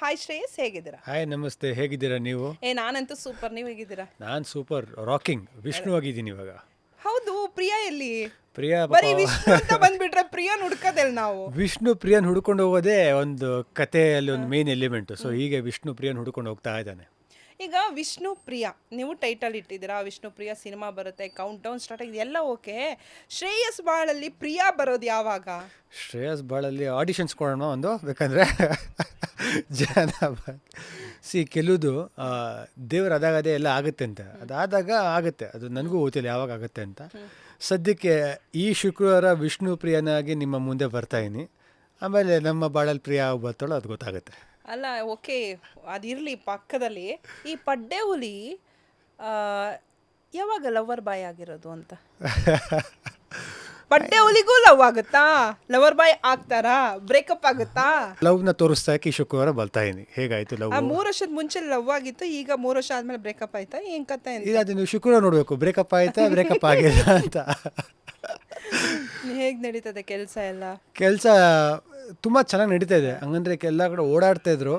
Hi Shreyas ಹೇಗಿದ್ದೀರಾ? Hi ನಮಸ್ತೆ. ಹೇಗಿದ್ದೀರಾ ನೀವು? ಏ ನಾನಂತೂ ಸೂಪರ್. ನೀವು ಹೇಗಿದ್ದೀರಾ? ನಾನು ಸೂಪರ್. ರಾಕಿಂಗ್ ವಿಷ್ಣು ಆಗಿದ್ದೀನಿ ಇವಾಗ. ಹೌದು. ಪ್ರಿಯಾ ಎಲ್ಲಿ? ಪ್ರಿಯಾ ಬರೀ ವಿಷ್ಣು ಅಂತ ಬಂದ್ಬಿಟ್ರೆ ಪ್ರಿಯಾನ್ ಹುಡ್ಕದೆಲ್ ನಾವು. ವಿಷ್ಣು ಪ್ರಿಯನ್ ಹುಡ್ಕೊಂಡು ಹೋಗೋದೇ ಒಂದು ಕಥೆಯಲ್ಲಿ ಒಂದು ಮೇನ್ ಎಲಿಮೆಂಟ್ ಸೊ ಹೀಗೆ ವಿಷ್ಣು ಪ್ರಿಯನ್ ಹುಡ್ಕೊಂಡು ಹೋಗ್ತಾ ಇದ್ದಾನೆ. ಈಗ ವಿಷ್ಣು ಪ್ರಿಯಾ, ನೀವು ಟೈಟಲ್ ಇಟ್ಟಿದ್ದೀರಾ, ವಿಷ್ಣು ಪ್ರಿಯ ಸಿನಿಮಾ ಬರುತ್ತೆ ಕೌಂಟ್ ಡೌನ್ ಸ್ಟಾರ್ಟ್ ಆಗಿದೆ, ಎಲ್ಲ ಓಕೆ ಶ್ರೇಯಸ್ ಬಾಳಲ್ಲಿ ಪ್ರಿಯಾ ಬರೋದು ಯಾವಾಗ? ಶ್ರೇಯಸ್ ಬಾಳಲ್ಲಿ ಆಡಿಷನ್ಸ್ ಕೊಡೋಣ ಒಂದು, ಬೇಕಂದರೆ ಜನ ಸಿ ಕೆಲವುದು ದೇವ್ರು ಅದಾಗದೇ ಎಲ್ಲ ಆಗುತ್ತೆ ಅಂತ. ಅದಾದಾಗ ಆಗುತ್ತೆ, ಅದು ನನಗೂ ಗೊತ್ತಿಲ್ಲ ಯಾವಾಗ ಆಗುತ್ತೆ ಅಂತ. ಸದ್ಯಕ್ಕೆ ಈ ಶುಕ್ರವಾರ ವಿಷ್ಣು ಪ್ರಿಯನಾಗಿ ನಿಮ್ಮ ಮುಂದೆ ಬರ್ತಾ ಇದೀನಿ. ಆಮೇಲೆ ನಮ್ಮ ಬಾಳಲ್ಲಿ ಪ್ರಿಯ ಬರ್ತಾಳೋ ಅದು ಗೊತ್ತಾಗುತ್ತೆ. ಅಲ್ಲ ಓಕೆ ಅದಿರಲಿ ಪಕ್ಕದಲ್ಲಿ. ಈ ಪಡ್ಡೆ ಹುಲಿ ಯಾವಾಗ ಲವರ್ ಬಾಯ್ ಆಗಿರೋದು ಅಂತ? ಪಡ್ಡೆ ಹುಲಿಗೂ ಲವ್ ಆಗುತ್ತಾ? ಲವರ್ ಬಾಯ್ ಆಗ್ತಾರಾ? ಬ್ರೇಕಪ್ ಆಗುತ್ತಾ? ಲವ್ನ ತೋರಿಸ್ತಾಕೆ ಈ ಶುಕ್ರವಾರ ಬರ್ತಾ ಇದೀನಿ. ಹೇಗಾಯ್ತು ಲವ್ ಆ ಮೂರು ವರ್ಷದ ಮುಂಚೆ ಲವ್ ಆಗಿತ್ತು ಈಗ ಮೂರು ವರ್ಷ ಆದ್ಮೇಲೆ ಬ್ರೇಕಪ್ ಆಯ್ತಾ? ಏನ್ ಕತೆ ಅಂತ? ಇದು ಅದು ನೀವು ಶುಕ್ರವಾರ ನೋಡಬೇಕು. ಬ್ರೇಕಪ್ ಆಯ್ತಾ ಬ್ರೇಕಪ್ ಆಗಿಲ್ಲ ಅಂತ? ಹೇಗ್ ನಡೀತದೆ ಕೆಲಸ ಎಲ್ಲ? ಕೆಲಸ ತುಂಬ ಚೆನ್ನಾಗಿ ನಡೀತಾ ಇದೆ. ಹಂಗಂದ್ರೆ ಎಲ್ಲ ಕಡೆ ಓಡಾಡ್ತಾ ಇದ್ರು.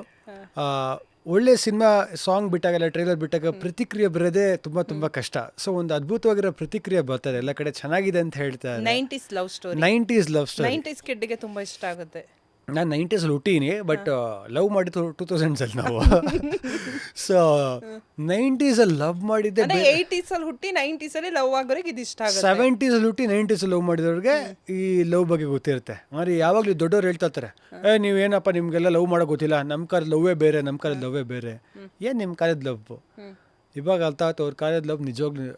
ಆ, ಒಳ್ಳೆ ಸಿನಿಮಾ ಸಾಂಗ್ ಬಿಟ್ಟಾಗೆಲ್ಲ ಟ್ರೈಲರ್ ಬಿಟ್ಟಾಗ ಪ್ರತಿಕ್ರಿಯೆ ಬರೋದೇ ತುಂಬಾ ತುಂಬಾ ಕಷ್ಟ. ಸೊ ಒಂದು ಅದ್ಭುತವಾಗಿರೋ ಪ್ರತಿಕ್ರಿಯೆ ಬರ್ತಾರೆ ಎಲ್ಲ ಕಡೆ ಚೆನ್ನಾಗಿದೆ ಅಂತ ಹೇಳ್ತಾರೆ nineties love story. Nineties love story. Nineties ಕಿಡ್ಗೆ ತುಂಬಾ ಇಷ್ಟ ಆಗುತ್ತೆ. ನಾನು ನೈಂಟೀಸಲ್ಲಿ ಹುಟ್ಟೀನಿ ಬಟ್ ಲವ್ ಮಾಡಿದ್ದು ಟೂ ತೌಸಂಡ್ಸಲ್ಲಿ ನಾವು. ಸೊ ನೈಂಟೀಸಲ್ಲಿ ಲವ್ ಮಾಡಿದ್ದೆ ಏಯ್ಟೀಸಲ್ಲಿ ಹುಟ್ಟಿ ನೈಂಟೀಸ್ ಅಲ್ಲಿ ಲವ್ ಆಗೋರಿಗೆ ಇದು ಇಷ್ಟ ಸೆವೆಂಟೀಸಲ್ಲಿ ಹುಟ್ಟಿ ನೈಂಟೀಸಲ್ಲಿ ಲವ್ ಮಾಡಿದವ್ರಿಗೆ ಈ ಲವ್ ಬಗ್ಗೆ ಗೊತ್ತಿರುತ್ತೆ. ಮರಿ ಯಾವಾಗಲೂ ದೊಡ್ಡವ್ರು ಹೇಳ್ತಾ ಇರ್ತಾರೆ ಏ ನೀವೇನಪ್ಪ ನಿಮಗೆಲ್ಲ ಲವ್ ಮಾಡೋಕೆ ಗೊತ್ತಿಲ್ಲ ನಮ್ಮ ಕಾಲದ ಲವ್ವೇ ಬೇರೆ ನಮ್ಮ ಕಾಲದ ಲವ್ವೇ ಬೇರೆ. ಏನು ನಿಮ್ಮ ಕಾಲದ ಲವ್ ಇವಾಗ ಅರ್ಥ ಆಯ್ತು ಅವ್ರ ಕಾಲದ ಲವ್ ನಿಜವಾಗ್ಲೂ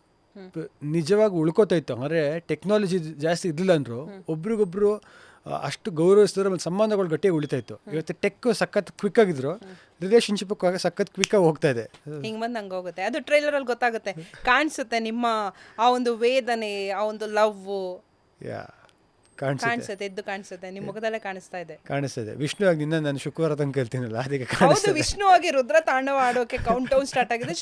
ನಿಜವಾಗಿ ಉಳ್ಕೋತೈತೆ ಅಂದರೆ ಟೆಕ್ನಾಲಜಿ ಜಾಸ್ತಿ ಇದ್ದಿಲ್ಲ ಅಂದರು ಒಬ್ರಿಗೊಬ್ರು ಅಷ್ಟು ಗೌರವಿಸಿದ್ರೆ ಆಮೇಲೆ ಸಂಬಂಧಗಳು ಗಟ್ಟಿಯಾಗಿ ಉಳಿತಾಯಿತ್ತು ಇವತ್ತು ಟೆಕ್ ಸಖತ್ ಕ್ವಿಕ್ ಆಗಿದ್ರು. ರಿಲೇಶನ್ಶಿಪ್ ಸಖತ್ ಆಗಿ ಹೋಗ್ತಾ ಇದೆ. ಹಿಂಗ್ ಬಂದ್ ಹಂಗ ಹೋಗುತ್ತೆ. ಅದು ಟ್ರೈಲರ್ ಅಲ್ಲಿ ಗೊತ್ತಾಗುತ್ತೆ. ಕಾಣಿಸುತ್ತೆ ನಿಮ್ಮ ಆ ಒಂದು ವೇದನೆ ಆ ಒಂದು ಲವ್ ಯಾ ಕಾಣಿಸುತ್ತೆ. ಕಾಣಿಸುತ್ತೆ ಎದ್ದು ಕಾಣಿಸುತ್ತೆ. ನಿಮ್ಮ ಮುಖದಲ್ಲೇ ಕಾಣಿಸ್ತಾ ಇದೆ. ಕಾಣಿಸ್ತದೆ. ವಿಷ್ಣು ಆಗಿ ನಿನ್ನ ನಾನು ಶುಕ್ರವಾರ ತನಕ ಕೇಳ್ತೀನಲ್ಲ ಅದಕ್ಕೆ ವಿಷ್ಣು ಆಗಿ ರುದ್ರ ತಾಂಡವ ಆಡೋಕೆ ಕೌಂಟ್ ಡೌನ್ ಸ್ಟಾರ್ಟ್ ಆಗಿದೆ.